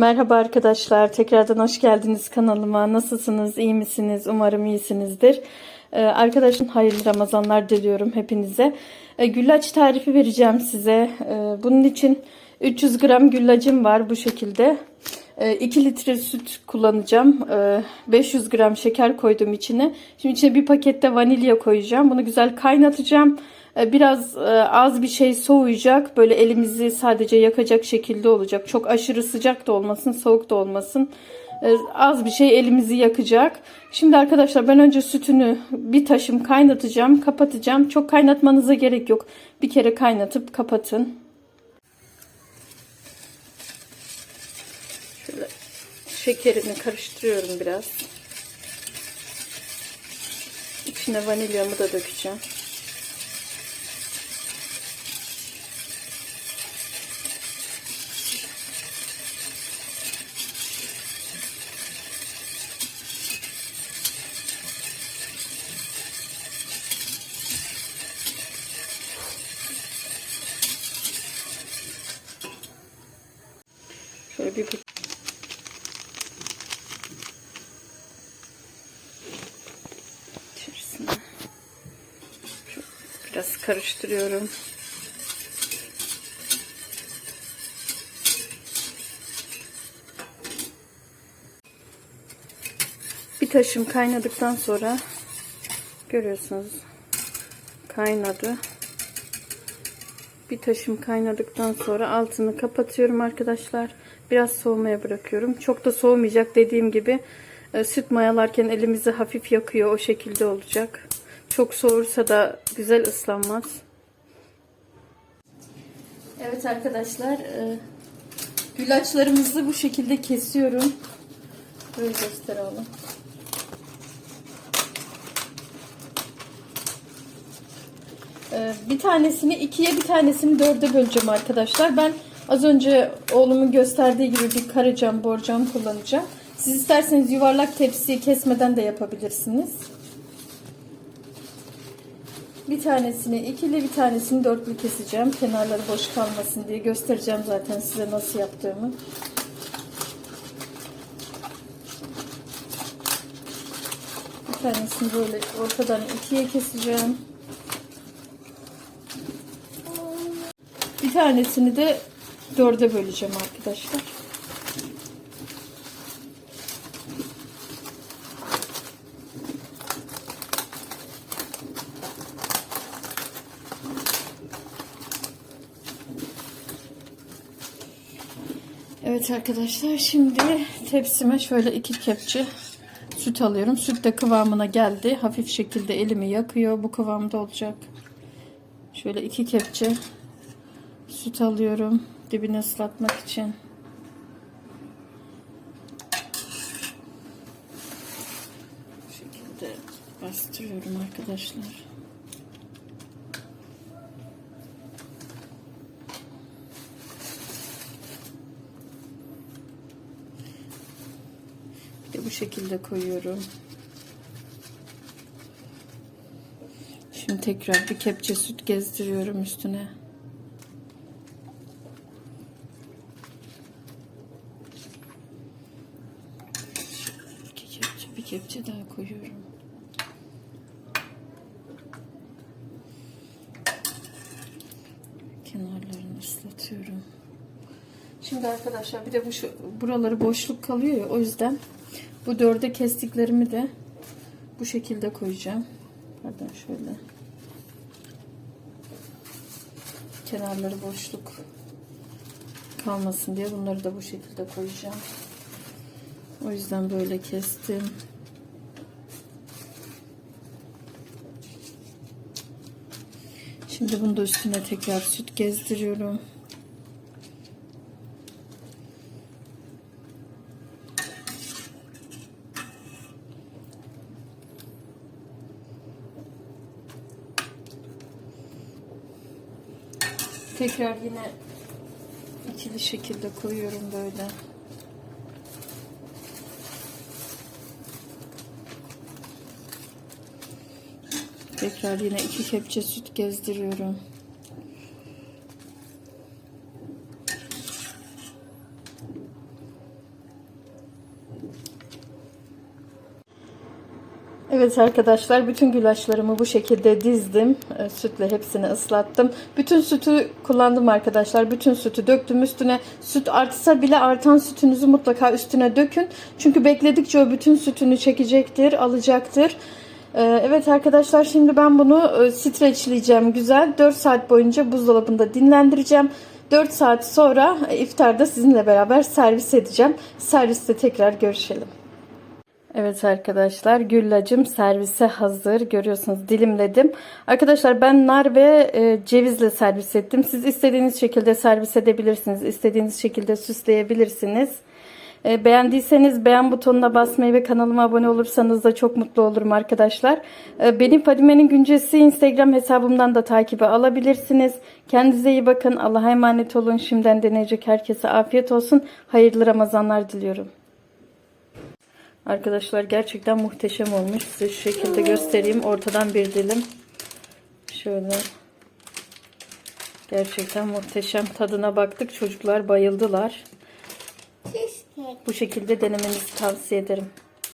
Merhaba arkadaşlar. Tekrardan hoş geldiniz kanalıma. Nasılsınız? İyi misiniz? Umarım iyisinizdir. Ee, arkadaşım hayırlı Ramazanlar diliyorum hepinize. Ee, güllaç tarifi vereceğim size. Ee, bunun için 300 gram güllacım var bu şekilde. Ee, 2 litre süt kullanacağım. Ee, 500 gram şeker koydum içine. Şimdi içine bir pakette vanilya koyacağım. Bunu güzel kaynatacağım. Ee, Biraz e, az bir şey soğuyacak. Böyle elimizi sadece yakacak şekilde olacak. Çok aşırı sıcak da olmasın, soğuk da olmasın. Ee, Az bir şey elimizi yakacak. Şimdi arkadaşlar ben önce sütünü bir taşım kaynatacağım, kapatacağım. Çok kaynatmanıza gerek yok. Bir kere kaynatıp kapatın. Şekerini karıştırıyorum biraz. İçine vanilyamı da dökeceğim. Şöyle bir içerisine şu- biraz karıştırıyorum. Bir taşım kaynadıktan sonra görüyorsunuz kaynadı. Bir taşım kaynadıktan sonra altını kapatıyorum arkadaşlar. Biraz soğumaya bırakıyorum. Çok da soğumayacak dediğim gibi e, süt mayalarken elimizi hafif yakıyor. O şekilde olacak. Çok soğursa da güzel ıslanmaz. Evet arkadaşlar e, güllaçlarımızı bu şekilde kesiyorum. Böyle gösterelim. Ee, bir tanesini ikiye bir tanesini dörde böleceğim arkadaşlar. Ben az önce oğlumun gösterdiği gibi bir karacam borcam kullanacağım. Siz isterseniz yuvarlak tepsiyi kesmeden de yapabilirsiniz. Bir tanesini ikili bir tanesini dörtlü keseceğim. Kenarları boş kalmasın diye göstereceğim zaten size nasıl yaptığımı. Bir tanesini böyle ortadan ikiye keseceğim. Bir tanesini de dörde böleceğim arkadaşlar. Evet arkadaşlar şimdi tepsime şöyle iki kepçe süt alıyorum. Süt de kıvamına geldi. Hafif şekilde elimi yakıyor. Bu kıvamda olacak. Şöyle iki kepçe süt alıyorum dibini ıslatmak için. Bu şekilde bastırıyorum arkadaşlar. De bu şekilde koyuyorum. Şimdi tekrar bir kepçe süt gezdiriyorum üstüne. İki kepçe, bir kepçe daha koyuyorum. Kenarlarını ıslatıyorum. Şimdi arkadaşlar bir de bu şu, buraları boşluk kalıyor ya o yüzden bu dörde kestiklerimi de bu şekilde koyacağım. Pardon şöyle. Kenarları boşluk kalmasın diye bunları da bu şekilde koyacağım. O yüzden böyle kestim. Şimdi bunu da üstüne tekrar süt gezdiriyorum. Tekrar yine ikili şekilde koyuyorum böyle. Tekrar yine iki kepçe süt gezdiriyorum. Evet arkadaşlar bütün güllaçlarımı bu şekilde dizdim. E, Sütle hepsini ıslattım. Bütün sütü kullandım arkadaşlar. Bütün sütü döktüm üstüne. Süt artsa bile artan sütünüzü mutlaka üstüne dökün. Çünkü bekledikçe o bütün sütünü çekecektir, alacaktır. E, Evet arkadaşlar şimdi ben bunu e, streçleyeceğim güzel. 4 saat boyunca buzdolabında dinlendireceğim. 4 saat sonra iftarda sizinle beraber servis edeceğim. Serviste tekrar görüşelim. Evet arkadaşlar güllacım servise hazır. Görüyorsunuz dilimledim. Arkadaşlar ben nar ve e, cevizle servis ettim. Siz istediğiniz şekilde servis edebilirsiniz. İstediğiniz şekilde süsleyebilirsiniz. E, beğendiyseniz beğen butonuna basmayı ve kanalıma abone olursanız da çok mutlu olurum arkadaşlar. E, benim Fadime'nin güncesi Instagram hesabımdan da takibe alabilirsiniz. Kendinize iyi bakın. Allah'a emanet olun. Şimdiden deneyecek herkese afiyet olsun. Hayırlı Ramazanlar diliyorum. Arkadaşlar gerçekten muhteşem olmuş. Size şu şekilde göstereyim. Ortadan bir dilim. Şöyle. Gerçekten muhteşem. Tadına baktık. Çocuklar bayıldılar. Bu şekilde denemenizi tavsiye ederim.